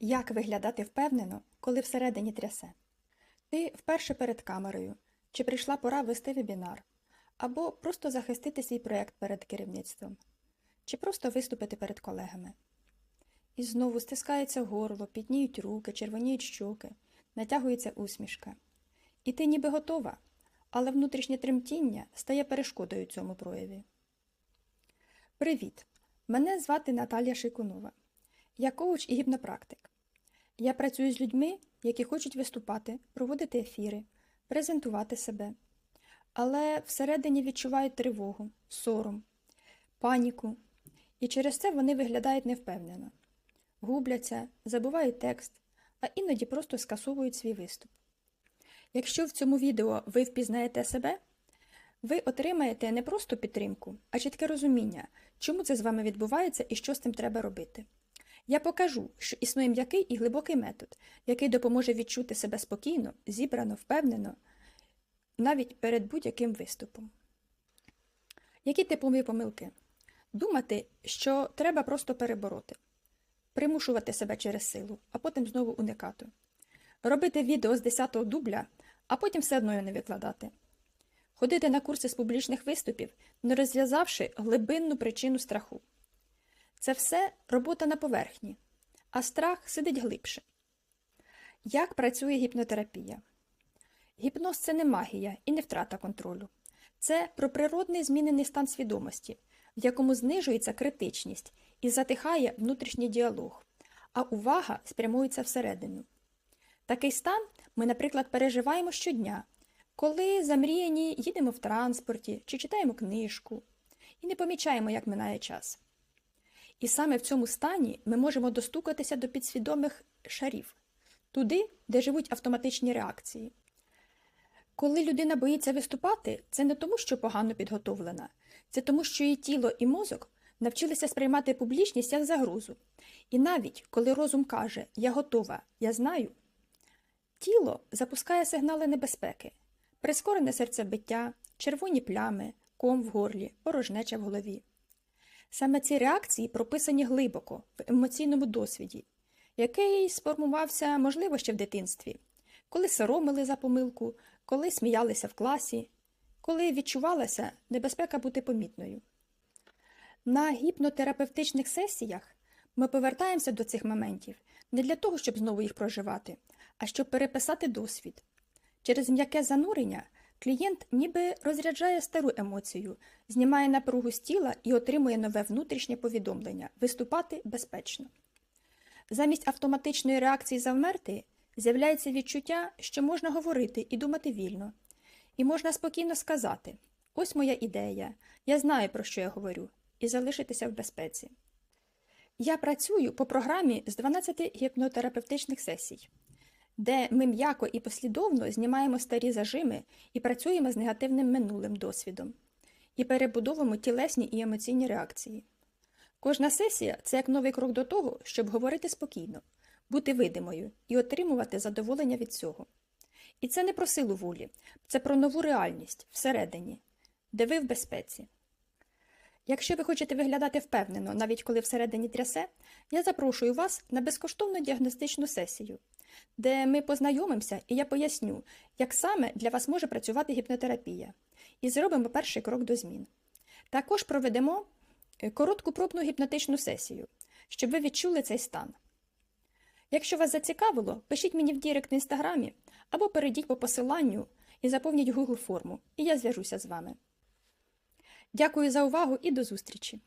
Як виглядати впевнено, коли всередині трясе? Ти вперше перед камерою, чи прийшла пора вести вебінар, або просто захистити свій проєкт перед керівництвом, чи просто виступити перед колегами. І знову стискається горло, підніють руки, червоніють щоки, натягується усмішка. І ти ніби готова, але внутрішнє тремтіння стає перешкодою цьому прояві. Привіт! Мене звати Наталія Шикунова. Я коуч і гіпнопрактик. Я працюю з людьми, які хочуть виступати, проводити ефіри, презентувати себе, але всередині відчувають тривогу, сором, паніку, і через це вони виглядають невпевнено, губляться, забувають текст, а іноді просто скасовують свій виступ. Якщо в цьому відео ви впізнаєте себе, ви отримаєте не просто підтримку, а чітке розуміння, чому це з вами відбувається і що з цим треба робити. Я покажу, що існує м'який і глибокий метод, який допоможе відчути себе спокійно, зібрано, впевнено, навіть перед будь-яким виступом. Які типові помилки? Думати, що треба просто перебороти, примушувати себе через силу, а потім знову уникати. Робити відео з 10-го дубля, а потім все одно його не викладати. Ходити на курси з публічних виступів, не розв'язавши глибинну причину страху. Це все робота на поверхні, а страх сидить глибше. Як працює гіпнотерапія? Гіпноз це не магія і не втрата контролю. Це про природний змінений стан свідомості, в якому знижується критичність і затихає внутрішній діалог, а увага спрямується всередину. Такий стан ми, наприклад, переживаємо щодня, коли замріяні їдемо в транспорті чи читаємо книжку і не помічаємо, як минає час. І саме в цьому стані ми можемо достукатися до підсвідомих шарів, туди, де живуть автоматичні реакції. Коли людина боїться виступати, це не тому, що погано підготовлена, це тому, що її тіло і мозок навчилися сприймати публічність як загрозу. І навіть коли розум каже Я готова, я знаю, тіло запускає сигнали небезпеки, прискорене серцебиття, червоні плями, ком в горлі, порожнеча в голові. Саме ці реакції прописані глибоко в емоційному досвіді, який сформувався, можливо, ще в дитинстві, коли соромили за помилку, коли сміялися в класі, коли відчувалася небезпека бути помітною. На гіпнотерапевтичних сесіях ми повертаємося до цих моментів не для того, щоб знову їх проживати, а щоб переписати досвід. Через м'яке занурення клієнт ніби розряджає стару емоцію, знімає напругу з тіла і отримує нове внутрішнє повідомлення виступати безпечно. Замість автоматичної реакції завмерти з'являється відчуття, що можна говорити і думати вільно, і можна спокійно сказати: ось моя ідея, я знаю, про що я говорю, і залишитися в безпеці. Я працюю по програмі з 12 гіпнотерапевтичних сесій, де ми м'яко і послідовно знімаємо старі зажими і працюємо з негативним минулим досвідом, і перебудовуємо тілесні і емоційні реакції. Кожна сесія це як новий крок до того, щоб говорити спокійно, бути видимою і отримувати задоволення від цього. І це не про силу волі, це про нову реальність всередині, де ви в безпеці. Якщо ви хочете виглядати впевнено, навіть коли всередині трясе, я запрошую вас на безкоштовну діагностичну сесію, де ми познайомимося і я поясню, як саме для вас може працювати гіпнотерапія, і зробимо перший крок до змін. Також проведемо е, коротку пробну гіпнотичну сесію, щоб ви відчули цей стан. Якщо вас зацікавило, пишіть мені в Дірект в інстаграмі або перейдіть по посиланню і заповніть Google форму, і я зв'яжуся з вами. Дякую за увагу і до зустрічі!